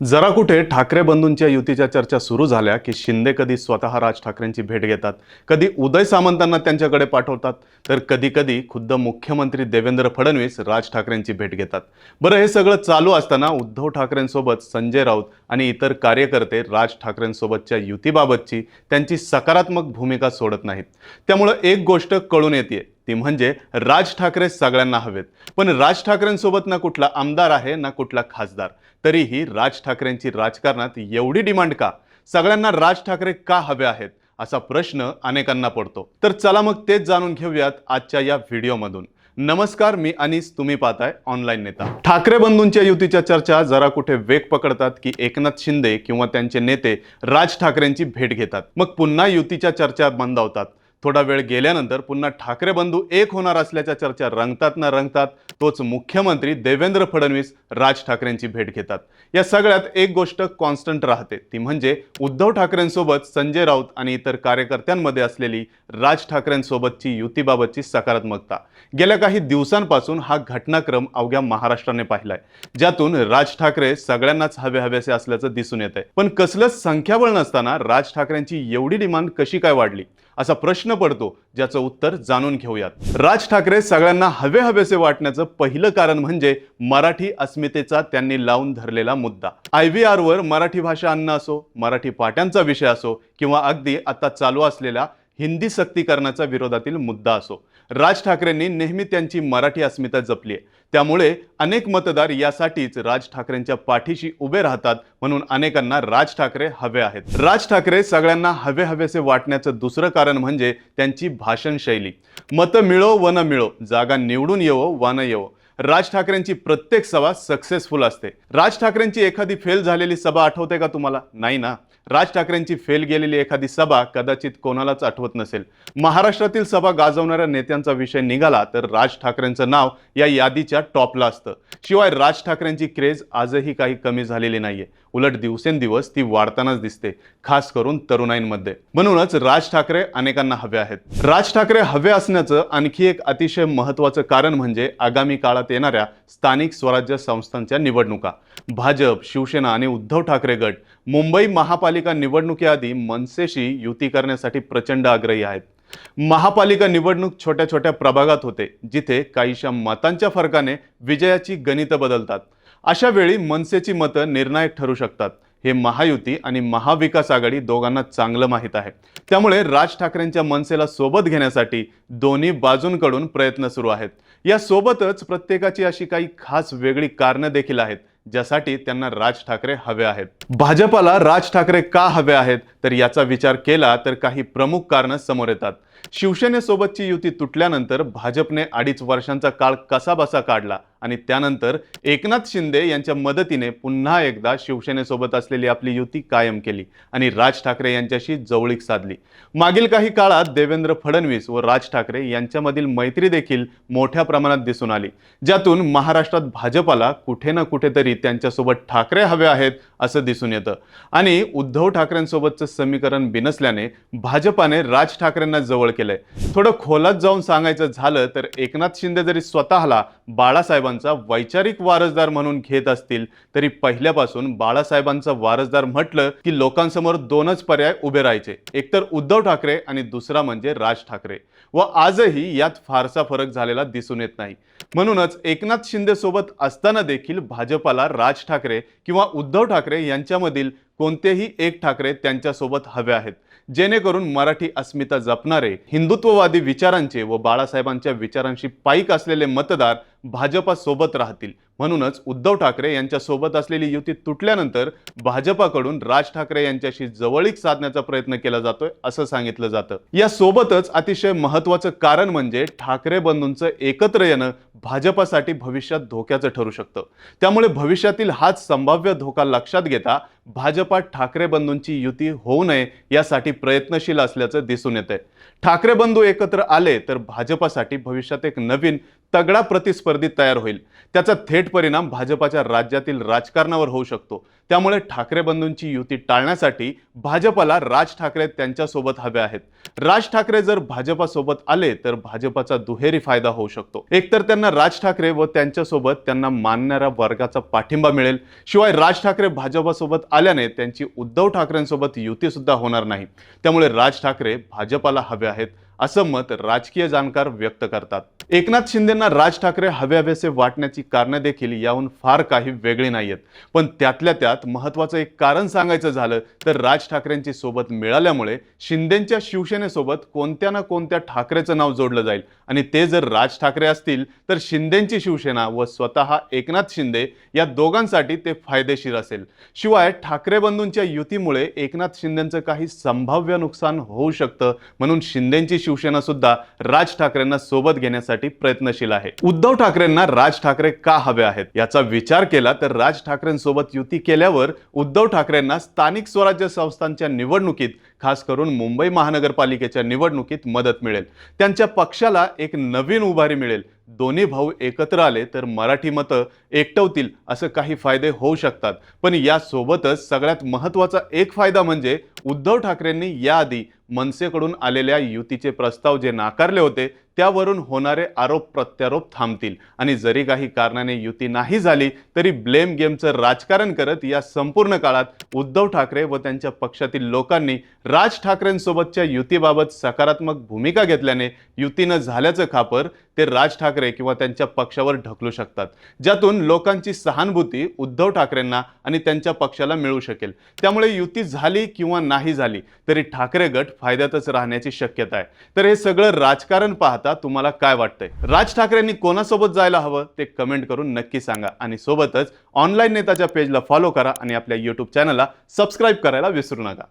जरा कुठे ठाकरे बंधूंच्या युतीच्या चर्चा सुरू झाल्या की शिंदे कधी स्वतः राज ठाकरेंची भेट घेतात कधी उदय सामंतांना त्यांच्याकडे पाठवतात तर कधी कधी खुद्द मुख्यमंत्री देवेंद्र फडणवीस राज ठाकरेंची भेट घेतात. बरं हे सगळं चालू असताना उद्धव ठाकरेंसोबत संजय राऊत आणि इतर कार्यकर्ते राज ठाकरेंसोबतच्या युतीबाबतची त्यांची सकारात्मक भूमिका सोडत नाहीत. त्यामुळं एक गोष्ट कळून येते ती म्हणजे राज ठाकरे सगळ्यांना हवेत. पण राज ठाकरेंसोबत ना कुठला आमदार आहे ना कुठला खासदार. तरीही राज ठाकरेंची राजकारणात एवढी डिमांड का? सगळ्यांना राज ठाकरे का हवे आहेत? असा प्रश्न अनेकांना पडतो. तर चला मग तेच जाणून घेऊयात आजच्या या व्हिडिओमधून. नमस्कार मी अनिस तुम्ही पाहताय ऑनलाईन नेता. ठाकरे बंधूंच्या युतीच्या चर्चा जरा कुठे वेग पकडतात की एकनाथ शिंदे किंवा त्यांचे नेते राज ठाकरेंची भेट घेतात. मग पुन्हा युतीच्या चर्चा मंदावतात. थोडा वेळ गेल्यानंतर पुन्हा ठाकरे बंधू एक होणार असल्याच्या चर्चा रंगतात ना रंगतात तोच मुख्यमंत्री देवेंद्र फडणवीस राज ठाकरेंची भेट घेतात. या सगळ्यात एक गोष्ट कॉन्स्टंट राहते ती म्हणजे उद्धव ठाकरेंसोबत संजय राऊत आणि इतर कार्यकर्त्यांमध्ये असलेली राज ठाकरेंसोबतची युतीबाबतची सकारात्मकता. गेल्या काही दिवसांपासून हा घटनाक्रम अवघ्या महाराष्ट्राने पाहिलाय ज्यातून राज ठाकरे सगळ्यांनाच हवे हवेसे असल्याचं दिसून येत आहे पण कसलंच संख्याबळ नसताना राज ठाकरेंची एवढी डिमांड कशी काय वाढली? असा प्रश्न पडतो ज्याचं उत्तर जाणून घेऊयात. राज ठाकरे सगळ्यांना हवे हवेसे वाटण्याचं पहिलं कारण म्हणजे मराठी अस्मितेचा त्यांनी लावून धरलेला मुद्दा. आय व्ही आरवर मराठी भाषा अन्न असो मराठी पाट्यांचा विषय असो किंवा अगदी आता चालू असलेला हिंदी सक्तीकरणाचा विरोधातील मुद्दा असो. राज ठाकरेंनी नेहमी त्यांची मराठी अस्मिता जपली आहे त्यामुळे अनेक मतदार यासाठीच राज ठाकरेंच्या पाठीशी उभे राहतात म्हणून अनेकांना राज ठाकरे हवे आहेत. राज ठाकरे सगळ्यांना हवे हवेसे वाटण्याचं दुसरं कारण म्हणजे त्यांची भाषण शैली मतं मिळो व न मिळो जागा निवडून येवो वा न येवो. राज ठाकरेंची प्रत्येक सभा सक्सेसफुल असते. राज ठाकरेंची एखादी फेल झालेली सभा आठवते का तुम्हाला? नाही ना? राज ठाकरेंची फेल गेलेली एखादी सभा कदाचित कोणालाच आठवत नसेल. महाराष्ट्रातील सभा गाजवणाऱ्या नेत्यांचा विषय निघाला तर राज ठाकरेंचं नाव या यादीच्या टॉपला असतं. शिवाय राज ठाकरेंची क्रेज आजही काही कमी झालेली नाहीये. उलट दिवसेंदिवस ती वाढतानाच दिसते खास करून तरुणाईंमध्ये. म्हणूनच राज ठाकरे अनेकांना हवे आहेत. राज ठाकरे हवे असण्याचं आणखी एक अतिशय महत्त्वाचं कारण म्हणजे आगामी काळात येणाऱ्या स्थानिक स्वराज्य संस्थांच्या निवडणुका. भाजप शिवसेना आणि उद्धव ठाकरे गट मुंबई महापालिका निवडणुकीआधी मनसेशी युती करण्यासाठी प्रचंड आग्रही आहेत. महापालिका निवडणूक छोट्या छोट्या प्रभागात होते जिथे काहीशा मतांच्या फरकाने विजयाची गणितं बदलतात. अशा वेळी मनसेची मतं निर्णायक ठरू शकतात. हे महायुती आणि महाविकास आघाडी दोघांना चांगलं माहीत आहे. त्यामुळे राज ठाकरेंच्या मनसेला सोबत घेण्यासाठी दोन्ही बाजूंकडून प्रयत्न सुरू आहेत. या सोबतच प्रत्येकाची अशी काही खास वेगळी कारणं देखील आहेत. ज्यासाठी त्यांना राज ठाकरे हवे आहेत. भाजपाला राज ठाकरे का हवे आहेत? तर याचा विचार केला तर काही प्रमुख कारणं समोर येतात. शिवसेनेसोबतची युती तुटल्यानंतर भाजपने अडीच वर्षांचा काळ कसा बसा काढला आणि त्यानंतर एकनाथ शिंदे यांच्या मदतीने पुन्हा एकदा शिवसेनेसोबत असलेली आपली युती कायम केली आणि राज ठाकरे यांच्याशी जवळीक साधली. मागील काही काळात देवेंद्र फडणवीस व राज ठाकरे यांच्यामधील मैत्री देखील मोठ्या प्रमाणात दिसून आली ज्यातून महाराष्ट्रात भाजपाला कुठे ना कुठेतरी त्यांच्यासोबत ठाकरे हवे आहेत असं दिसून येतं. आणि उद्धव ठाकरेंसोबतचं समीकरण बिनसल्याने भाजपाने राज ठाकरेंना जवळ केलंय. थोडं खोलात जाऊन सांगायचं झालं तर एकनाथ शिंदे जरी स्वतःला बाळासाहेबांचा वैचारिक वारसदार म्हणून घेत असतील तरी पहिल्यापासून बाळासाहेबांचा वारसदार म्हटलं की लोकांसमोर दोनच पर्याय उभे राहायचे. एकतर उद्धव ठाकरे आणि दुसरा म्हणजे राज ठाकरे. व आजही यात फारसा फरक झालेला दिसून येत नाही. म्हणूनच एकनाथ शिंदे सोबत असताना देखील भाजपाला राज ठाकरे किंवा उद्धव ठाकरे यांच्यामधील कोणतेही एक ठाकरे त्यांच्यासोबत हवे आहेत. जेणेकरून मराठी अस्मिता जपणारे हिंदुत्ववादी विचारांचे व बाळासाहेबांच्या विचारांशी पाईक असलेले मतदार भाजपा सोबत राहतील. म्हणूनच उद्धव ठाकरे यांच्या सोबत असलेली युती तुटल्यानंतर भाजपाकडून राज ठाकरे यांच्याशी जवळीक साधण्याचा प्रयत्न केला जातोय असं सांगितलं जातं. या सोबतच अतिशय महत्वाचं कारण म्हणजे ठाकरे बंधूंचं एकत्र येणं भाजपासाठी भविष्यात धोक्याचं ठरू शकतं. त्यामुळे भविष्यातील हाच संभाव्य धोका लक्षात घेता भाजपा ठाकरे बंधूंची युती होऊ नये यासाठी प्रयत्नशील असल्याचं दिसून येतंय. ठाकरे बंधू एकत्र आले तर भाजपासाठी भविष्यात एक नवीन तगडा प्रतिस्पर्धी तयार होईल. त्याचा थेट परिणाम भाजपाच्या राज्यातील राजकारणावर होऊ शकतो. त्यामुळे ठाकरे बंधूंची युती टाळण्यासाठी भाजपाला राज ठाकरे त्यांच्यासोबत हवे आहेत. राज ठाकरे जर भाजपासोबत आले तर भाजपाचा दुहेरी फायदा होऊ शकतो. एकतर त्यांना राज ठाकरे व त्यांच्यासोबत त्यांना मानणाऱ्या वर्गाचा पाठिंबा मिळेल. शिवाय राज ठाकरे भाजपासोबत आल्याने त्यांची उद्धव ठाकरेंसोबत युती सुद्धा होणार नाही. त्यामुळे राज ठाकरे भाजपाला हवे आहेत. असं मत राजकीय जाणकार व्यक्त करतात. एकनाथ शिंदेंना राज ठाकरे हवे हवेसे वाटण्याची कारणं देखील याहून फार काही वेगळी नाही आहेत पण त्यातल्या त्यात महत्त्वाचं एक कारण सांगायचं झालं तर राज ठाकरेंची सोबत मिळाल्यामुळे शिंदेंच्या शिवसेनेसोबत कोणत्या ना कोणत्या ठाकरेचं नाव जोडलं जाईल. आणि ते जर राज ठाकरे असतील तर शिंदेंची शिवसेना व स्वतः एकनाथ शिंदे या दोघांसाठी ते फायदेशीर असेल. शिवाय ठाकरे बंधूंच्या युतीमुळे एकनाथ शिंदेंचं काही संभाव्य नुकसान होऊ शकतं म्हणून शिंदेंची शिवसेना सुद्धा राज ठाकरेंना सोबत घेण्यासाठी प्रयत्नशील आहे. उद्धव ठाकरेंना राज ठाकरे का हवे आहेत? याचा विचार केला तर राज ठाकरेंसोबत युती केल्यावर उद्धव ठाकरेंना स्थानिक स्वराज्य संस्थांच्या निवडणुकीत खास करून मुंबई महानगरपालिकेच्या निवडणुकीत मदत मिळेल. त्यांच्या पक्षाला एक नवीन उभारी मिळेल. दोन्ही भाऊ एकत्र आले तर मराठी मतं एकटवतील असं काही फायदे होऊ शकतात. पण यासोबतच सगळ्यात महत्त्वाचा एक फायदा म्हणजे उद्धव ठाकरेंनी याआधी मनसेकडून आलेल्या युतीचे प्रस्ताव जे नाकारले होते त्यावरून होणारे आरोप प्रत्यारोप थांबतील. आणि जरी काही कारणाने युती नाही झाली तरी ब्लेम गेमचं राजकारण करत या संपूर्ण काळात उद्धव ठाकरे व त्यांच्या पक्षातील लोकांनी राज ठाकरेंसोबतच्या युतीबाबत सकारात्मक भूमिका घेतल्याने युतीनं झाल्याचं खापर ते राज ठाकरे किंवा त्यांच्या पक्षावर ढकलू शकतात. ज्यातून लोकांची सहानुभूती उद्धव ठाकरेंना आणि त्यांच्या पक्षाला मिळू शकेल. त्यामुळे युती झाली किंवा नाही झाली तरी ठाकरे गट फायद्यातच राहण्याची शक्यता आहे. तर हे सगळं राजकारण पाहता तुम्हाला काय वाटतंय? राज ठाकरेंनी कोणासोबत जायला हवं ते कमेंट करून नक्की सांगा. आणि सोबतच ऑनलाईन नेताच्या पेजला फॉलो करा आणि आपल्या युट्यूब चॅनलला सबस्क्राईब करायला विसरू नका.